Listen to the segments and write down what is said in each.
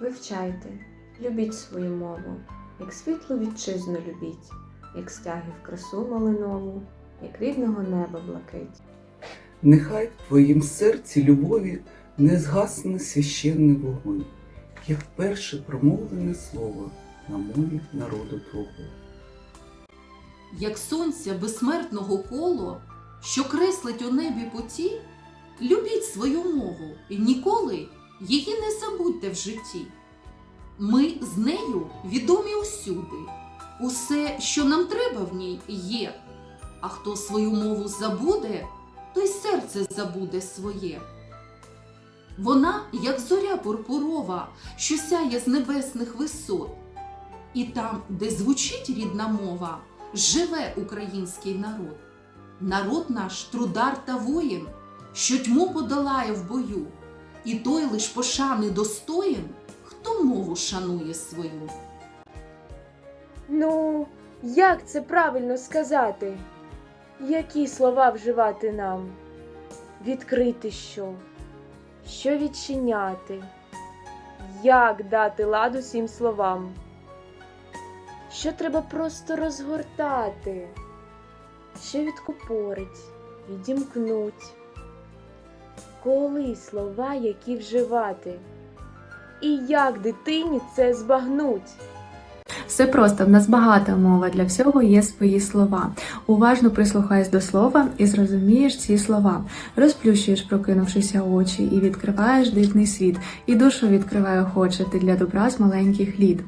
Вивчайте, любіть свою мову, як світлу вітчизну любіть, як стяги в красу малинову, як рідного неба блакить. Нехай в твоїм серці любові не згасне священний вогонь, як перше промовлене слово на мові народу твого. як сонця безсмертного коло, що креслить у небі путі, любіть свою мову і ніколи її не забудьте в житті. Ми з нею відомі усюди. Усе, що нам треба в ній, є. А хто свою мову забуде, той серце забуде своє. Вона, як зоря пурпурова, що сяє з небесних висот. І там, де звучить рідна мова, живе український народ. Народ наш трудар та воїн, що тьму подолає в бою, і той лиш пошани достоїн, хто мову шанує свою. Ну, як це правильно сказати? Які слова вживати нам? Відкрити що? Що відчиняти? Як дати ладу всім словам? Що треба просто розгортати? Що відкупорить, відімкнуть? Коли слова, які вживати? І як дитині це збагнуть? Все просто, в нас багата мова, для всього є свої слова. Уважно прислухайся до слова і зрозумієш ці слова. Розплющуєш, прокинувшися очі, і відкриваєш дивний світ, і душу відкриває охоче ти для добра з маленьких літ.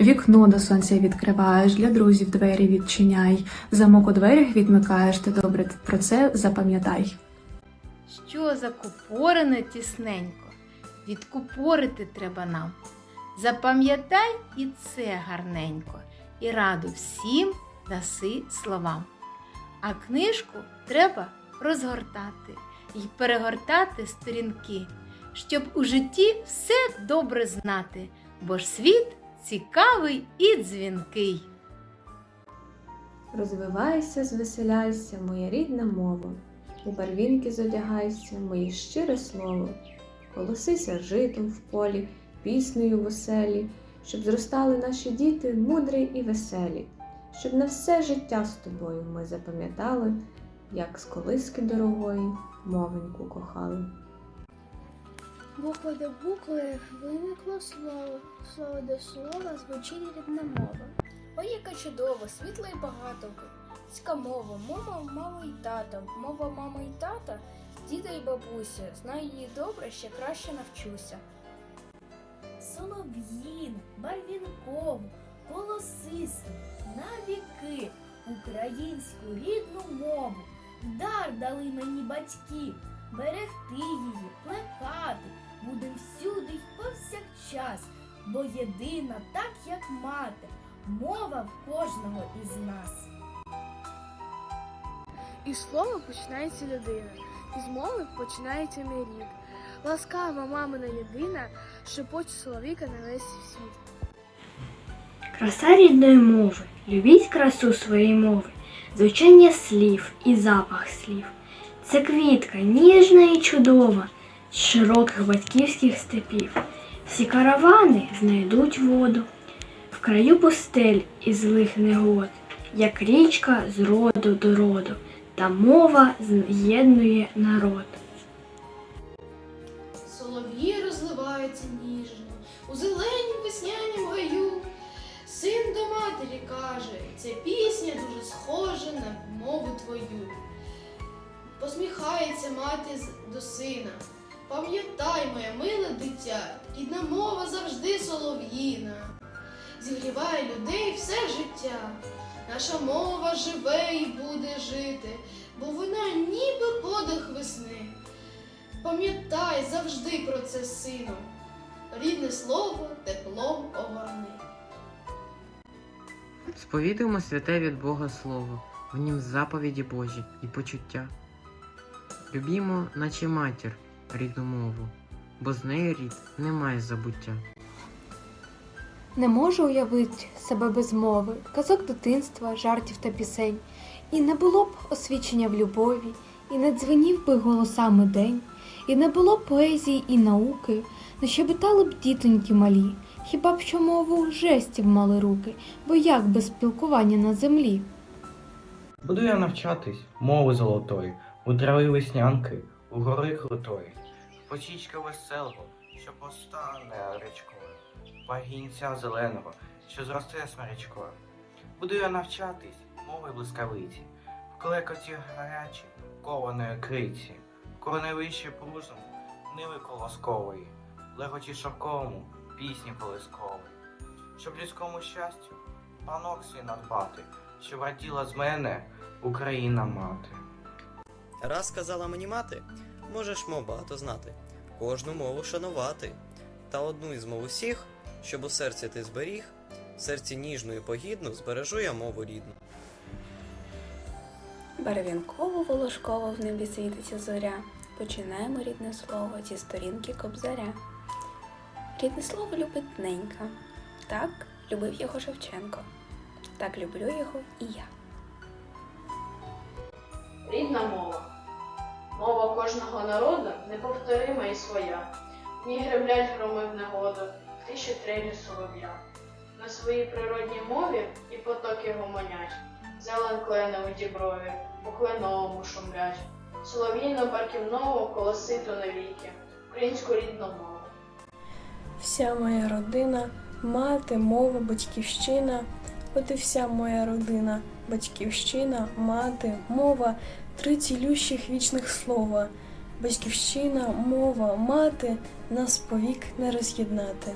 Вікно до сонця відкриваєш, для друзів двері відчиняй. Замок у дверях відмикаєш, ти добре про це запам'ятай. Що закупорене тісненько, відкупорити треба нам. Запам'ятай і це гарненько, і раду всім даси словам. А книжку треба розгортати і перегортати сторінки, щоб у житті все добре знати, бо ж світ цікавий і дзвінкий. Розвивайся, звеселяйся, моя рідна мова, у барвінки зодягайся, моє щире слово, колосися житом в полі, піснею в оселі, щоб зростали наші діти мудрі і веселі, щоб на все життя з тобою ми запам'ятали, як з колиски дорогої мовеньку кохали. Буква до букви виникло слово, слово до слова звучить рідна мова. Ой, яка чудова, світла і багато. Ська мова, мова, мама і тата, мова мама і тата, діда і бабуся. Знаю її добре, ще краще навчуся. Солов'їн, барвінкову, колосисту, на віки, українську рідну мову. Дар дали мені батьки, берегти її, плекати, будем всюди й повсякчас, бо єдина, так як мати, мова в кожного із нас. Із слова починається людина, із мови починається мій рід. Ласкава мамина єдина, шепоче соловіка на весь світ. Краса рідної мови, любіть красу своєї мови, звучання слів і запах слів. Це квітка ніжна і чудова з широких батьківських степів. Всі каравани знайдуть воду в краю пустель і злих негод, як річка з роду до роду, та мова з'єднує народ. Солов'ї розливаються ніжно, у зеленім веснянім гаю. Син до матері каже, ця пісня дуже схожа на мову твою. Посміхається мати до сина. Пам'ятай, моє миле дитя, рідна мова завжди солов'їна. Зігріває людей все життя. Наша мова живе і буде жити, бо вона ніби подих весни. Пам'ятай завжди про це, сину, рідне слово теплом огорни. Сповідуємо святе від Бога Слово, в нім заповіді Божі і почуття. Любімо, наче матір, рідну мову, бо з нею рід не має забуття. Не можу уявити себе без мови, казок дитинства, жартів та пісень, і не було б освічення в любові, і не дзвенів би голосами день, і не було б поезії і науки, не щебетали б дітоньки малі, хіба б що мову жестів мали руки, бо як без спілкування на землі? Буду я навчатись мови золотої, у трави веснянки, у гори крутої, в потічка веселого, що постане річкою, пагінця зеленого, що зросте смирячкою. Буду я навчатись мови блискавиці, в клекоті гарячі, кованої криці, кореневище прузом, ниви колоскової, леготі шовковому, пісні колискової, щоб людському щастю панок свій надбати, щоб раділа з мене Україна мати. Раз сказала мені мати, можеш мов багато знати, кожну мову шанувати, та одну із мов усіх, щоб у серці ти зберіг, в серці ніжну і погідну збережу я мову рідну. Барвінково волошково в небі світиться зоря. Починаємо рідне слово зі сторінки кобзаря. Рідне слово любить ненька. Так любив його Шевченко. Так люблю його і я. Рідна мова. Мова кожного народу неповторима і своя. В ній гремлять громи в негоду, тиші трелі солов'я. На своїй природній мові і потоки гомонять. Зелен клене у діброві, по кленовому шумлять. Солов'їно барківного колосито навіки, українську рідну мову. Вся моя родина, мати, мова, батьківщина. От і вся моя родина, батьківщина, мати, мова, три цілющих вічних слова. Батьківщина, мова, мати нас повік не роз'єднати.